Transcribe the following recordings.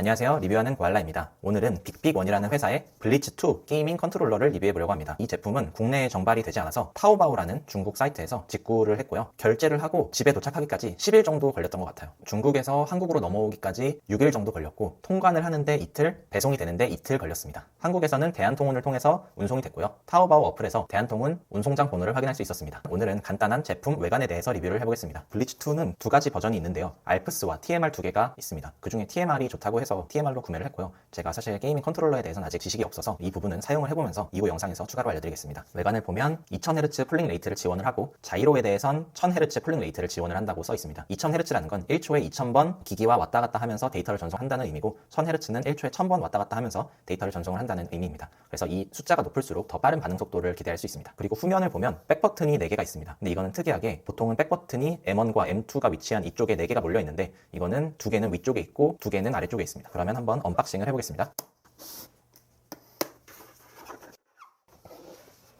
안녕하세요. 리뷰하는 고알라입니다. 오늘은 빅빅원이라는 회사의 블리츠2 게이밍 컨트롤러를 리뷰해 보려고 합니다. 이 제품은 국내에 정발이 되지 않아서 타오바오라는 중국 사이트에서 직구를 했고요. 결제를 하고 집에 도착하기까지 10일 정도 걸렸던 것 같아요. 중국에서 한국으로 넘어오기까지 6일 정도 걸렸고 통관을 하는데 이틀, 배송이 되는데 이틀 걸렸습니다. 한국에서는 대한통운을 통해서 운송이 됐고요. 타오바오 어플에서 대한통운 운송장 번호를 확인할 수 있었습니다. 오늘은 간단한 제품 외관에 대해서 리뷰를 해보겠습니다. 블리츠2는 두 가지 버전이 있는데요. 알프스와 TMR 두 개가 있습니다. 그 중에 TMR이 좋다고 해서 TMR로 구매를 했고요. 제가 사실 게이밍 컨트롤러에 대해서는 아직 지식이 없어서 이 부분은 사용을 해보면서 이후 영상에서 추가로 알려드리겠습니다. 외관을 보면 2000Hz 폴링 레이트를 지원을 하고 자이로에 대해선 1000Hz 폴링 레이트를 지원을 한다고 써 있습니다. 2000Hz라는 건 1초에 2000번 기기와 왔다 갔다 하면서 데이터를 전송한다는 의미고 1000Hz는 1초에 1000번 왔다 갔다 하면서 데이터를 전송을 한다는 의미입니다. 그래서 이 숫자가 높을수록 더 빠른 반응 속도를 기대할 수 있습니다. 그리고 후면을 보면 백 버튼이 4개가 있습니다. 근데 이거는 특이하게 보통은 백 버튼이 M1과 M2가 위치한 이쪽에 4개가 몰려 있는데 이거는 두 개는 위쪽에 있고 두 개는 아래쪽에 있습니다. 그러면 한번 언박싱을 해보겠습니다.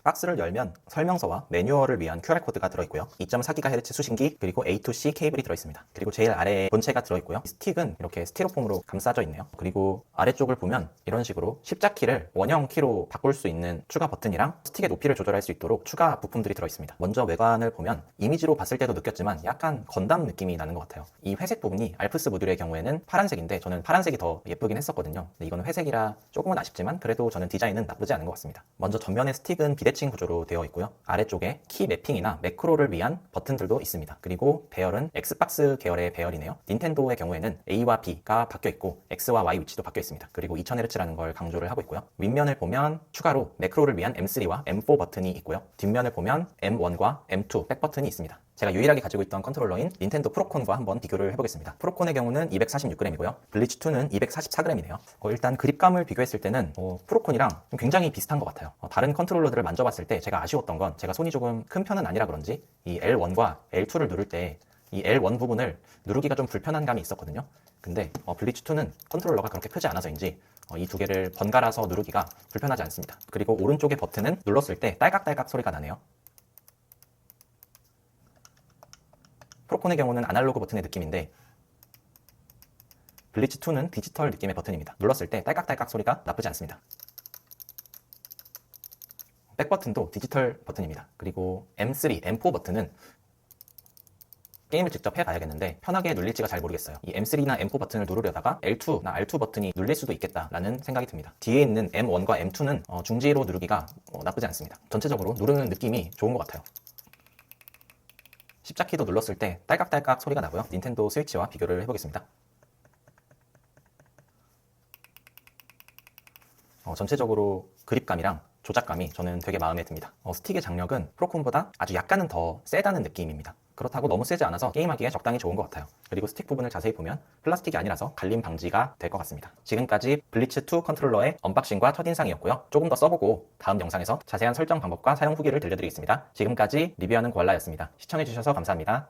박스를 열면 설명서와 매뉴얼을 위한 QR코드가 들어있고요. 2.4GHz 수신기 그리고 A2C 케이블이 들어있습니다. 그리고 제일 아래에 본체가 들어있고요. 이 스틱은 이렇게 스티로폼으로 감싸져 있네요. 그리고 아래쪽을 보면 이런 식으로 십자키를 원형 키로 바꿀 수 있는 추가 버튼이랑 스틱의 높이를 조절할 수 있도록 추가 부품들이 들어있습니다. 먼저 외관을 보면 이미지로 봤을 때도 느꼈지만 약간 건담 느낌이 나는 것 같아요. 이 회색 부분이 알프스 모듈의 경우에는 파란색인데 저는 파란색이 더 예쁘긴 했었거든요. 근데 이거는 회색이라 조금은 아쉽지만 그래도 저는 디자인은 나쁘지 않은 것 같습니다. 먼저 전면의 스틱은 비대칭 구조로 되어 있고요. 아래쪽에 키 매핑이나 매크로를 위한 버튼들도 있습니다. 그리고 배열은 엑스박스 계열의 배열이네요. 닌텐도의 경우에는 A와 B가 바뀌어 있고 X와 Y 위치도 바뀌어 있습니다. 그리고 2000Hz라는 걸 강조를 하고 있고요. 윗면을 보면 추가로 매크로를 위한 M3와 M4 버튼이 있고요. 뒷면을 보면 M1과 M2 백 버튼이 있습니다. 제가 유일하게 가지고 있던 컨트롤러인 닌텐도 프로콘과 한번 비교를 해보겠습니다. 프로콘의 경우는 246g이고요. 블리츠2는 244g이네요. 어, 일단 그립감을 비교했을 때는 어, 프로콘이랑 좀 굉장히 비슷한 것 같아요. 어, 다른 컨트롤러들을 만져봤을 때 제가 아쉬웠던 건 제가 손이 조금 큰 편은 아니라 그런지 이 L1과 L2를 누를 때 이 L1 부분을 누르기가 좀 불편한 감이 있었거든요. 근데 어, 블리츠2는 컨트롤러가 그렇게 크지 않아서인지 이 두 개를 번갈아서 누르기가 불편하지 않습니다. 그리고 오른쪽의 버튼은 눌렀을 때 딸깍딸깍 소리가 나네요. 프로콘의 경우는 아날로그 버튼의 느낌인데 블리츠2는 디지털 느낌의 버튼입니다. 눌렀을 때 딸깍딸깍 소리가 나쁘지 않습니다. 백 버튼도 디지털 버튼입니다. 그리고 M3, M4 버튼은 게임을 직접 해봐야겠는데 편하게 눌릴지가 잘 모르겠어요. 이 M3나 M4 버튼을 누르려다가 L2나 R2 버튼이 눌릴 수도 있겠다라는 생각이 듭니다. 뒤에 있는 M1과 M2는 어, 중지로 누르기가 어, 나쁘지 않습니다. 전체적으로 누르는 느낌이 좋은 것 같아요. 십자키도 눌렀을 때 딸깍딸깍 소리가 나고요. 닌텐도 스위치와 비교를 해보겠습니다. 어, 전체적으로 그립감이랑 조작감이 저는 되게 마음에 듭니다. 어, 스틱의 장력은 프로콘보다 아주 약간은 더 세다는 느낌입니다. 그렇다고 너무 세지 않아서 게임하기에 적당히 좋은 것 같아요. 그리고 스틱 부분을 자세히 보면 플라스틱이 아니라서 갈림 방지가 될 것 같습니다. 지금까지 블리츠2 컨트롤러의 언박싱과 첫인상이었고요. 조금 더 써보고 다음 영상에서 자세한 설정 방법과 사용 후기를 들려드리겠습니다. 지금까지 리뷰하는 고알라였습니다. 시청해주셔서 감사합니다.